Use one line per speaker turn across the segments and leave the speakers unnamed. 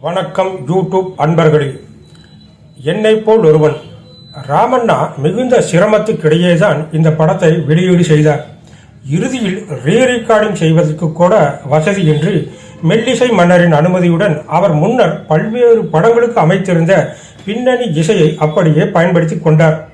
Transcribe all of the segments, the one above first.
வணக்கம் யூடியூப் அன்பர்களே. என்னை போல் ஒருவன் ராமண்ணா மிகுந்த சிரமத்துக்கிடையேதான் இந்த படத்தை வெளியீடு செய்தார். இறுதியில் ரீ ரெக்கார்டிங் செய்வதற்கு கூட வசதியின்றி மெல்லிசை மன்னரின் அனுமதியுடன் அவர் முன்னர் பல்வேறு படங்களுக்கு அமைத்திருந்த பின்னணி இசையை அப்படியே பயன்படுத்திக் கொண்டார்.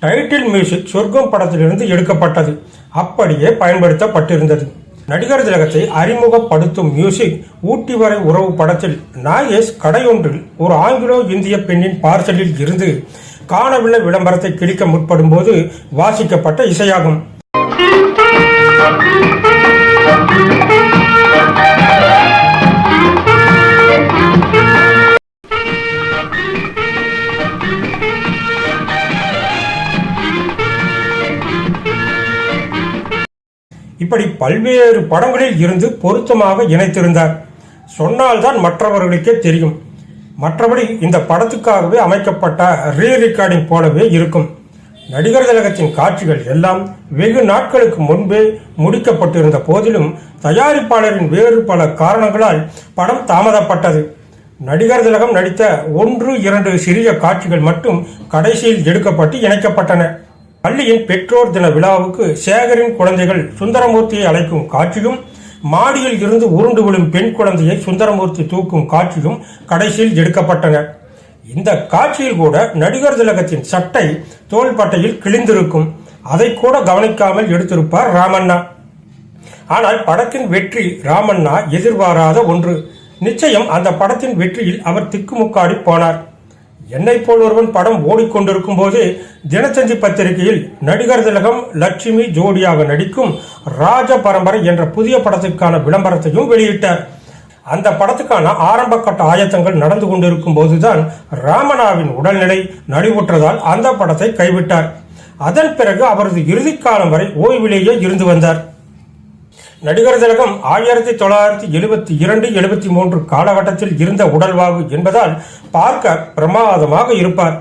டைட்டில் மியூசிக் சொர்க்கம் படத்திலிருந்து எடுக்கப்பட்டது. அப்படியே பயன்படுத்தப்பட்டிருந்தது. நடிகர் திலகத்தை அறிமுகப்படுத்தும் மியூசிக் ஊட்டி வரை உறவு படத்தில் நாகேஷ் கடையொன்றில் ஒரு ஆங்கிலோ இந்திய பெண்ணின் பார்சலில் இருந்து காணவில்லை விளம்பரத்தை கிழிக்க முற்படும் போது வாசிக்கப்பட்ட இசையாகும். இப்படி பல்வேறு படங்களில் இருந்து பொருத்தமாக இணைத்திருந்தார். சொன்னால்தான் மற்றவர்களுக்கே தெரியும். மற்றபடி இந்த படத்துக்காகவே அமைக்கப்பட்ட ரீ ரெக்கார்டிங் போலவே இருக்கும். நடிகர் திலகத்தின் காட்சிகள் எல்லாம் வெகு நாட்களுக்கு முன்பே முடிக்கப்பட்டிருந்த போதிலும் தயாரிப்பாளரின் வேறு பல காரணங்களால் படம் தாமதப்பட்டது. நடிகர் திலகம் நடித்த ஒன்று இரண்டு சிறிய காட்சிகள் மட்டும் கடைசியில் எடுக்கப்பட்டு இணைக்கப்பட்டன. பள்ளியின் பெற்றோர் தின விழாவுக்கு சேகரின் குழந்தைகள் சுந்தரமூர்த்தியை அழைக்கும் காட்சியும் மாடியில் இருந்து உருண்டு விழும் பெண் குழந்தையை சுந்தரமூர்த்தி தூக்கும் காட்சியும் கடைசியில் எடுக்கப்பட்டன. இந்த காட்சியில் கூட நடிகர் திலகத்தின் சட்டை தோள்பட்டையில் கிழிந்திருக்கும். அதை கூட கவனிக்காமல் எடுத்திருப்பார் ராமண்ணா. ஆனால் படத்தின் வெற்றி ராமண்ணா எதிர்பாராத ஒன்று. நிச்சயம் அந்த படத்தின் வெற்றியில் அவர் திக்குமுக்காடி போனார். என்னை போல் ஒருவன் படம் ஓடிக்கொண்டிருக்கும் போது தினத்தந்தி பத்திரிகையில் நடிகர் திலகம் லட்சுமி ஜோடியாக நடிக்கும் ராஜ பரம்பரை என்ற புதிய படத்துக்கான விளம்பரத்தையும் வெளியிட்டார். அந்த படத்துக்கான ஆரம்ப கட்ட ஆயத்தங்கள் நடந்து கொண்டிருக்கும் போதுதான் ராமனாவின் உடல்நிலை நலிவுற்றதால் அந்த படத்தை கைவிட்டார். அதன் பிறகு அவரது இறுதிக்காலம் வரை ஓய்விலேயே இருந்து வந்தார். நடிகர் திலகம் ஆயிரத்தி தொள்ளாயிரத்தி எழுபத்தி இரண்டு எழுபத்தி மூன்று காலகட்டத்தில் இருந்த உடல்வாகு என்பதால் பார்க்க பிரமாதமாக இருப்பார்.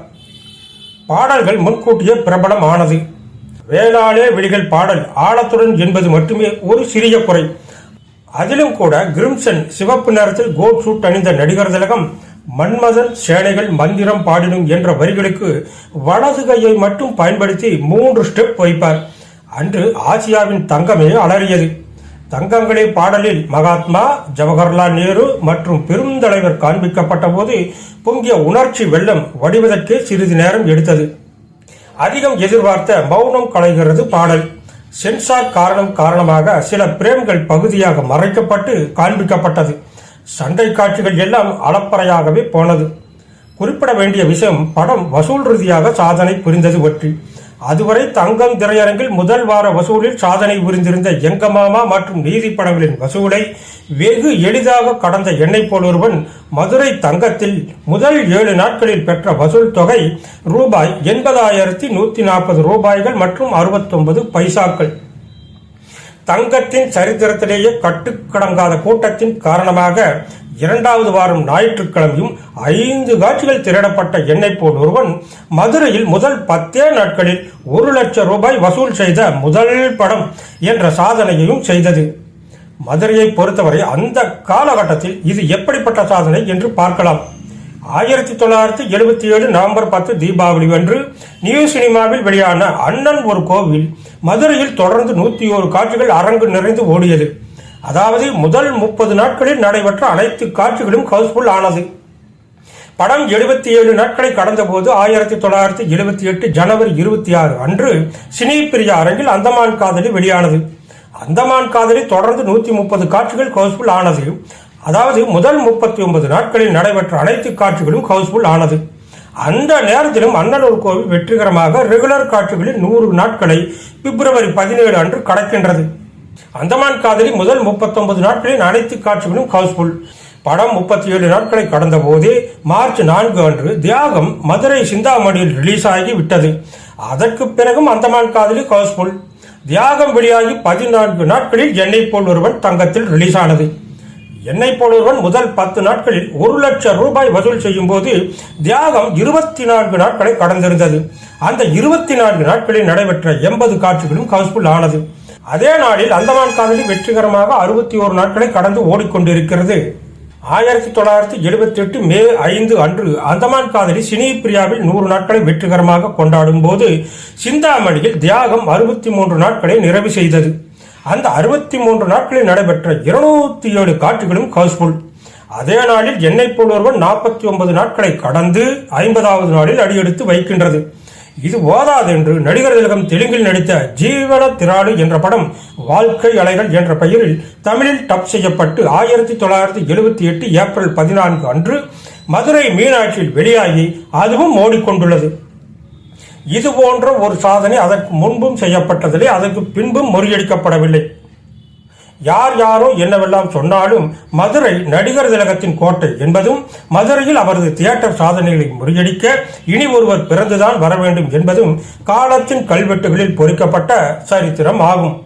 பாடல்கள் முன்கூட்டியே பிரபலம் ஆனது வேளாளே விழிகள் பாடல் ஆழத்துடன் என்பது மட்டுமே ஒரு சிறிய குறை. அதிலும் கூட கிரிம்சன் சிவப்பு நிறத்தில் கோட் சூட் அணிந்த நடிகர் திலகம் மன்மதன் சேனைகள் மந்திரம் பாடினும் என்ற வரிகளுக்கு வலது கையை மட்டும் பயன்படுத்தி மூன்று ஸ்டெப் வைப்பார். அன்று ஆசியாவின் தங்கமே அலறியது. தங்கங்களே பாடலில் மகாத்மா ஜவஹர்லால் நேரு மற்றும் பெருந்தலைவர் காண்பிக்கப்பட்ட போது பொங்கிய உணர்ச்சி வெள்ளம் வடிவதற்கே சிறிது நேரம் எடுத்தது. அதிகம் எதிர்பார்த்த மௌனம் கலைகிறது பாடல். சென்சார் காரணம் காரணமாக சில பிரேம்கள் பகுதியாக மறைக்கப்பட்டு காண்பிக்கப்பட்டது. சண்டை காட்சிகள் எல்லாம் அளப்பறையாகவே போனது. குறிப்பிட வேண்டிய விஷயம் படம் வசூல் ரீதியாக சாதனை புரிந்தது பற்றி. அதுவரை தங்கம் திரையரங்கில் முதல் வார வசூலில் சாதனை புரிந்திருந்த எங்க மாமா மற்றும் நீதி படங்களின் வசூலை வெகு எளிதாக கடந்த எண்ணெய் போல் ஒருவன் மதுரை தங்கத்தில் முதல் ஏழு நாட்களில் பெற்ற வசூல் தொகை ரூபாய் எண்பதாயிரத்தி நூத்தி நாற்பது ரூபாய்கள் மற்றும் அறுபத்தொன்பது பைசாக்கள். தங்கத்தின் சரித்திரத்திலேயே கட்டுக்கடங்காத கூட்டத்தின் காரணமாக இரண்டாவது வாரம் ஞாயிற்றுக்கிழமையும் ஐந்து காட்சிகள் திரடப்பட்ட எண்ணெய் போல் ஒருவன் மதுரையில் முதல் பத்தே நாட்களில் ஒரு லட்சம் ரூபாய் வசூல் செய்த முதல் படம் என்ற சாதனையையும் செய்தது. மதுரையை பொறுத்தவரை அந்த காலகட்டத்தில் இது எப்படிப்பட்ட சாதனை என்று பார்க்கலாம். ஆயிரத்தி தொள்ளாயிரத்தி எழுபத்தி ஏழு நவம்பர் பத்து தீபாவளி அன்று நியூ சினிமாவில் வெளியான அண்ணன் ஒரு கோவில் மதுரையில் தொடர்ந்து நூத்தி ஒரு காட்சிகள் அரங்கு நிறைந்து ஓடியது. அதாவது முதல் முப்பது நாட்களில் நடைபெற்ற அனைத்து காட்சிகளும் ஹவுஸ்ஃபுல் ஆனது. படம் எழுபத்தி ஏழு நாட்களை கடந்தபோது ஆயிரத்தி தொள்ளாயிரத்தி எழுபத்தி எட்டு ஜனவரி இருபத்தி ஆறு அன்று சினி பிரியா அரங்கில் அந்தமான் காதலி வெளியானது. அந்தமான் காதலி தொடர்ந்து நூத்தி முப்பது காட்சிகள் ஹவுஸ்ஃபுல் ஆனது. அதாவது முதல் முப்பத்தி ஒன்பது நாட்களில் நடைபெற்ற அனைத்து காட்சிகளும் ஹவுஸ்ஃபுல் ஆனது. அந்த நேரத்திலும் அண்ணனூர் கோவில் வெற்றிகரமாக ரெகுலர் காட்சிகளில் நூறு நாட்களை பிப்ரவரி பதினேழு அன்று கடக்கின்றது. அந்தமான் காதலி முதல் முப்பத்தொன்பது நாட்களில் அனைத்து காட்சிகளும் ஹவுஸ்ஃபுல். படம் முப்பத்தி ஏழு நாட்களை கடந்த போதே மார்ச் நான்கு அன்று தியாகம் மதுரை சிந்தாமணியில் ரிலீஸ் ஆகி விட்டது. அதற்கு பிறகும் அந்தமான் காதலி ஹவுஸ்ஃபுல். தியாகம் வெளியாகி பதினான்கு நாட்களில் சென்னை போல் ஒருவன் தங்கத்தில் ரிலீஸ் ஆனது. என்னை போல ஒருவன் முதல் பத்து நாட்களில் ஒரு லட்சம் ரூபாய் வசூல் செய்யும் போது தியாகம் இருபத்தி நான்கு நாட்களை கடந்திருந்தது. அந்த இருபத்தி நான்கு நாட்களில் நடைபெற்ற எண்பது காட்சிகளும் ஹவுஸ்ஃபுல் ஆனது. அதே நாளில் அந்தமான் காதலி வெற்றிகரமாக அறுபத்தி ஓரு நாட்களை கடந்து ஓடிக்கொண்டிருக்கிறது. ஆயிரத்தி தொள்ளாயிரத்தி எழுபத்தி எட்டு மே ஐந்து அன்று அந்தமான் காதலி சினி பிரியாவில் நூறு நாட்களை வெற்றிகரமாக கொண்டாடும் போது சிந்தாமணியில் தியாகம் அறுபத்தி மூன்று நாட்களை நிறைவு செய்தது. அந்த அறுபத்தி மூன்று நாட்களில் நடைபெற்ற இருநூத்தி ஏழு காட்சிகளும் ஹவுஸ்ஃபுல் அதே நாளில் என்னை போல் ஒருவன் நாற்பத்தி ஒன்பது நாட்களை கடந்து ஐம்பதாவது நாளில் அடியெடுத்து வைக்கின்றது. இது ஓதாது என்று நடிகர் திலகம் தெலுங்கில் நடித்த ஜீவன திராடு என்ற படம் வாழ்க்கை அலைகள் என்ற பெயரில் தமிழில் டப் செய்யப்பட்டு ஆயிரத்தி தொள்ளாயிரத்தி எழுபத்தி எட்டு ஏப்ரல் பதினான்கு அன்று மதுரை மீனாட்சியில் வெளியாகி அதுவும் ஓடிக்கொண்டுள்ளது. இது போன்ற ஒரு சாதனை அதற்கு முன்பும் செய்யப்பட்டதில்லை அதற்கு பின்பும் முறியடிக்கப்படவில்லை யார் யாரோ என்னவெல்லாம் சொன்னாலும் மதுரை நடிகர் திலகத்தின் கோட்டை என்பதும் மதுரையில் அவரது தியேட்டர் சாதனைகளை முறியடிக்க இனி ஒருவர் பிறந்துதான் வர வேண்டும் என்பதும் காலத்தின் கல்வெட்டுகளில் பொறிக்கப்பட்ட சரித்திரம் ஆகும்.